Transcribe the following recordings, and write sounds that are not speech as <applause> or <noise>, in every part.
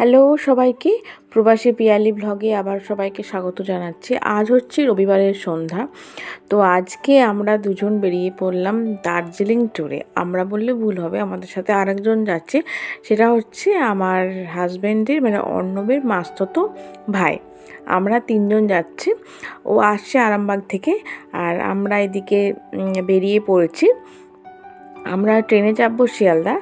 Hello সবাইকে প্রবাসী পিয়ালি ব্লগে আবার সবাইকে স্বাগত জানাচ্ছি। আজ হচ্ছে রবিবারের সন্ধ্যা। তো আজকে আমরা দুজন বেরিয়ে পড়লাম দার্জিলিং ট্যুরে আমরা বললে ভুল হবে, আমাদের সাথে আরেকজন যাচ্ছে। সেটা হচ্ছে আমার হাজব্যান্ডের মানে অর্ণবের মাস্ততো ভাই। আমরা তিনজন যাচ্ছি। ও আসছে আরামবাগ থেকে আর আমরা এদিকে বেরিয়ে পড়েছি। আমরা ট্রেনে চাপবো শিয়ালদা।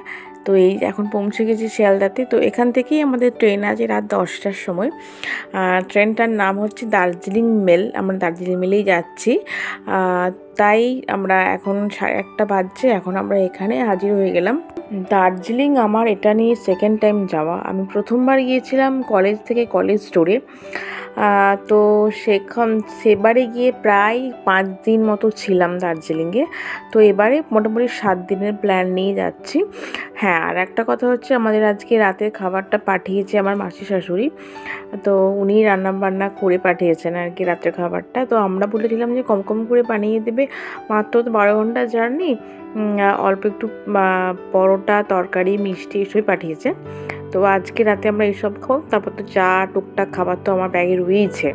তো এই এখন পৌঁছে গেছি শিয়ালদাতে তো এখান থেকেই আমাদের ট্রেন আছে রাত দশটার সময়। ট্রেনটার নাম হচ্ছে দার্জিলিং মেল আমরা দার্জিলিং মেলেই যাচ্ছি। তাই আমরা এখন সাড়ে আটটা বাজছে এখন আমরা এখানে হাজির হয়ে গেলাম। দার্জিলিং আমার এটা নিয়ে সেকেন্ড টাইম যাওয়া। আমি প্রথমবার গিয়েছিলাম কলেজ থেকে কলেজ আহ, তো সেখান, সেবারে গিয়ে প্রায় পাঁচ দিন মতো ছিলাম দার্জিলিংয়ে। তো এবারে মোটামুটি সাত দিনের প্ল্যান নিয়ে যাচ্ছি। হ্যাঁ আর একটা কথা হচ্ছে, আমাদের আজকে রাতের খাবারটা পাঠিয়েছে আমার মাসি শাশুড়ি। তো উনি রান্না বান্না করে পাঠিয়েছেন আর কি রাতের খাবারটা। তো আমরা বলেছিলাম যে কম কম করে বানিয়ে দেবে। মাত্র তো বারো ঘণ্টা জার্নি। অল্প একটু পরোটা, তরকারি, মিষ্টি এসবই পাঠিয়েছে। তো আজকে রাতে আমরা এইসব খাব। তারপর তো চা টুকটাক খাবার তো আমার ব্যাগে রয়েইছে।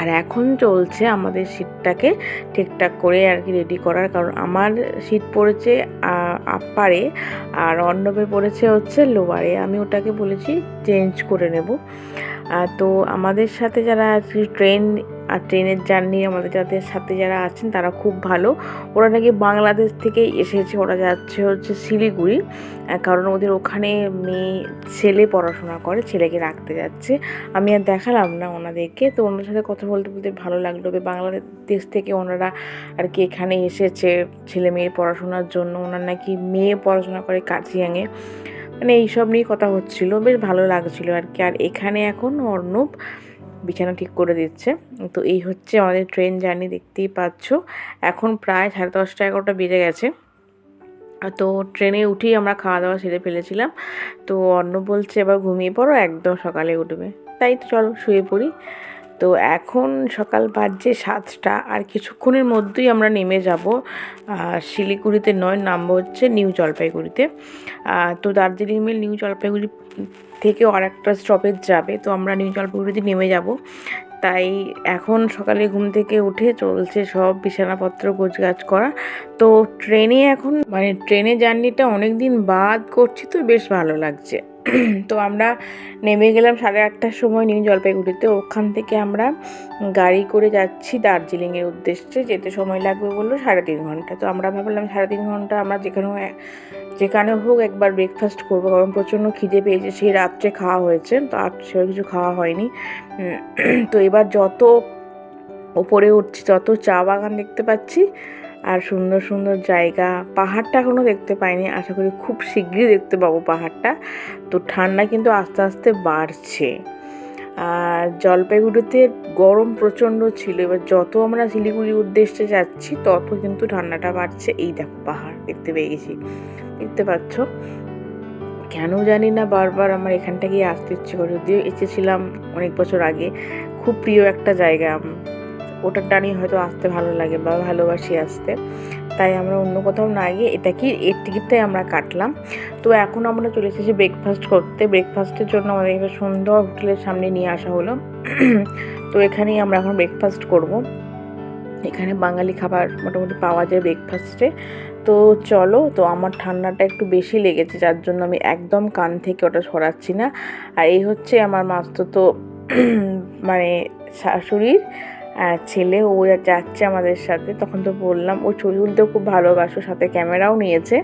আর এখন চলছে আমাদের সিটটাকে ঠিকঠাক করে আর কি রেডি করার। কারণ আমার সিট পড়েছে আপারে আর অন্নবে পড়েছে হচ্ছে লোয়ারে আমি ওটাকে বলেছি চেঞ্জ করে নেব। তো আমাদের সাথে যারা ট্রেন আর ট্রেনের জার্নি আমাদের যাদের সাথে যারা আছেন, তারা খুব ভালো। ওরা নাকি বাংলাদেশ থেকেই এসেছে। ওরা যাচ্ছে হচ্ছে শিলিগুড়ি কারণ ওদের ওখানে মেয়ে, ছেলে পড়াশোনা করে, ছেলেকে রাখতে যাচ্ছে। আমি আর দেখালাম না ওনাদেরকে। তো ওনাদের সাথে কথা বলতে বলতে ভালো লাগল বাংলাদেশ থেকে ওনারা আর কি এখানে এসেছে ছেলে মেয়ের পড়াশোনার জন্য। ওনার নাকি মেয়ে পড়াশোনা করে কাজিয়াঙে। মানে এইসব নিয়ে কথা হচ্ছিল। বেশ ভালো লাগছিল আর কি। আর এখানে এখন অর্ণব বিছানা ঠিক করে দিচ্ছে। তো এই হচ্ছে আমাদের ট্রেন জার্নি দেখতেই পাচ্ছ। এখন প্রায় সাড়ে দশটা এগারোটা বেজে গেছে। তো ট্রেনে উঠেই আমরা খাওয়া দাওয়া সেরে ফেলেছিলাম। তো অন্য বলছে, এবার ঘুমিয়ে পড়ো, একদম সকালে উঠবে। তাই তো চলো শুয়ে পড়ি। তো এখন সকাল বাজছে সাতটা আর কিছুক্ষণের মধ্যেই আমরা নেমে যাব শিলিগুড়িতে নয়, নামবো হচ্ছে নিউ জলপাইগুড়িতে। তো দার্জিলিং মেল নিউ জলপাইগুড়ি থেকেও আর একটা স্টপেজ যাবে, তো আমরা নিউ জলপাইগুড়িতে নেমে যাব। তাই এখন সকালে ঘুম থেকে উঠে চলছে সব বিছানাপত্র, গোছগাছ করা। তো ট্রেনে এখন মানে ট্রেনে জার্নিটা অনেক দিন বাদ করছি তো বেশ ভালো লাগছে। <clears throat> তো আমরা নেমে গেলাম সাড়ে আটটার সময় নিউ জলপাইগুড়িতে। ওখান থেকে আমরা গাড়ি করে যাচ্ছি দার্জিলিংয়ের উদ্দেশ্যে। যেতে সময় লাগবে বলল সাড়ে তিন ঘণ্টা। তো আমরা ভাবলাম সাড়ে তিন ঘণ্টা আমরা যেখানে যেখানে হোক একবার ব্রেকফাস্ট করব। কারণ প্রচণ্ড খিদে পেয়েছে। সেই রাত্রে খাওয়া হয়েছে। তো আর সেভাবে কিছু খাওয়া হয়নি। <clears throat> তো এবার যত ওপরে উঠছি তত চা বাগান দেখতে পাচ্ছি আর সুন্দর সুন্দর জায়গা। পাহাড়টা এখনও দেখতে পাইনি। আশা করি খুব শীঘ্রই দেখতে পাবো পাহাড়টা। তো ঠান্ডা কিন্তু আস্তে আস্তে বাড়ছে। আর জলপাইগুড়িতে গরম প্রচণ্ড ছিল। এবার যত আমরা শিলিগুড়ির উদ্দেশ্যে যাচ্ছি, তত কিন্তু ঠান্ডাটা বাড়ছে। এই দেখো পাহাড়, দেখতে পেয়ে গেছি। দেখতে পাচ্ছ? কেন জানি না বারবার আমার এখানটা গিয়ে আসতে ইচ্ছে করে। যদিও এসেছিলাম অনেক বছর আগে। খুব প্রিয় একটা জায়গা। ওটার টানি হয়তো আসতে ভালো লাগে বা ভালোবাসি আসতে। তাই আমরা অন্য কোথাও না গিয়ে এটা কি, এর টিকিটটাই আমরা কাটলাম। তো এখন আমরা চলে এসেছি ব্রেকফাস্ট করতে। ব্রেকফাস্টের জন্য আমাদের একটা সুন্দর হোটেলের সামনে নিয়ে আসা হলো। তো এখানেই আমরা এখন ব্রেকফাস্ট করব। এখানে বাঙালি খাবার মোটামুটি পাওয়া যায় ব্রেকফাস্টে তো চলো, তো আমার ঠান্ডাটা একটু বেশি লেগেছে, যার জন্য আমি একদম কান থেকে ওটা সরাচ্ছি না। আর এই হচ্ছে আমার মাস্ত তো মানে শাশুড়ির ছেলে ও যাচ্ছে আমাদের সাথে। তখন তো বললাম, ও ছবি তুলতেও খুব ভালোবাসো, সাথে ক্যামেরাও নিয়েছে।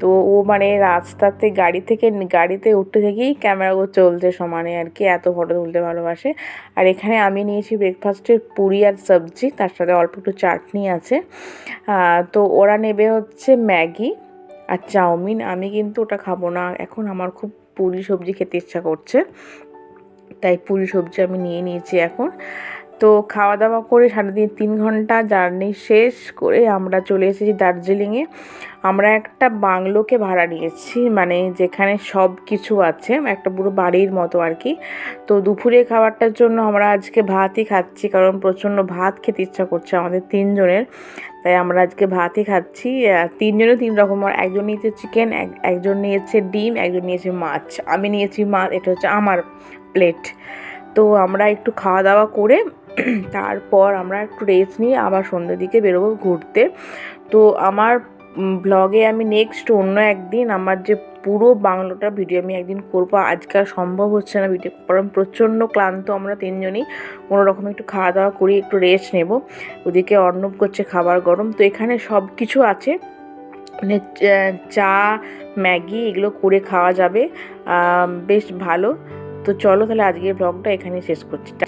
তো ও মানে রাস্তাতে গাড়ি থেকে, গাড়িতে উঠতে থেকেই ক্যামেরা ও চলছে সমানে আর কি, এত ফটো তুলতে ভালোবাসে। আর এখানে আমি নিয়েছি ব্রেকফাস্টের পুরি আর সবজি, তার সাথে অল্প একটু চাটনি আছে। তো ওরা নেবে হচ্ছে ম্যাগি আর চাউমিন। আমি কিন্তু ওটা খাব না, এখন আমার খুব পুরি সবজি খেতে ইচ্ছা করছে। তাই পুরি সবজি আমি নিয়ে নিয়েছি এখন। তো খাওয়া দাওয়া করে সাড়ে তিন তিন ঘণ্টা জার্নি শেষ করে আমরা চলে এসেছি দার্জিলিংয়ে। আমরা একটা বাংলোকে ভাড়া নিয়েছি মানে যেখানে সব কিছু আছে, একটা পুরো বাড়ির মতো আর কি তো দুপুরে খাবারটার জন্য আমরা আজকে ভাতই খাচ্ছি, কারণ প্রচণ্ড ভাত খেতে ইচ্ছা করছে আমাদের তিনজনের। তাই আমরা আজকে ভাতই খাচ্ছি। তিনজনে তিন রকম, আর একজন নিয়েছে চিকেন একজন নিয়েছে ডিম, একজন নিয়েছে মাছ। আমি নিয়েছি মাছ, এটা হচ্ছে আমার প্লেট। তো আমরা একটু খাওয়া দাওয়া করে তারপর আমরা একটু রেস্ট নিয়ে আবার সন্ধ্যের দিকে বেরোবো ঘুরতে। তো আমার ব্লগে আমি নেক্সট অন্য একদিন আমার যে পুরো বাংলোটা ভিডিও আমি একদিন করব। আজকে আর সম্ভব হচ্ছে না ভিডিও কারণ প্রচণ্ড ক্লান্ত আমরা তিনজনই। কোনো রকম একটু খাওয়া দাওয়া করি, একটু রেস্ট নেব। ওদিকে অর্ণব করছে খাবার গরম। তো এখানে সব কিছু আছে। মানে চা- ম্যাগি এগুলো করে খাওয়া যাবে। বেশ ভালো। তো চলো তাহলে আজকের ব্লগটা এখানেই শেষ করছি।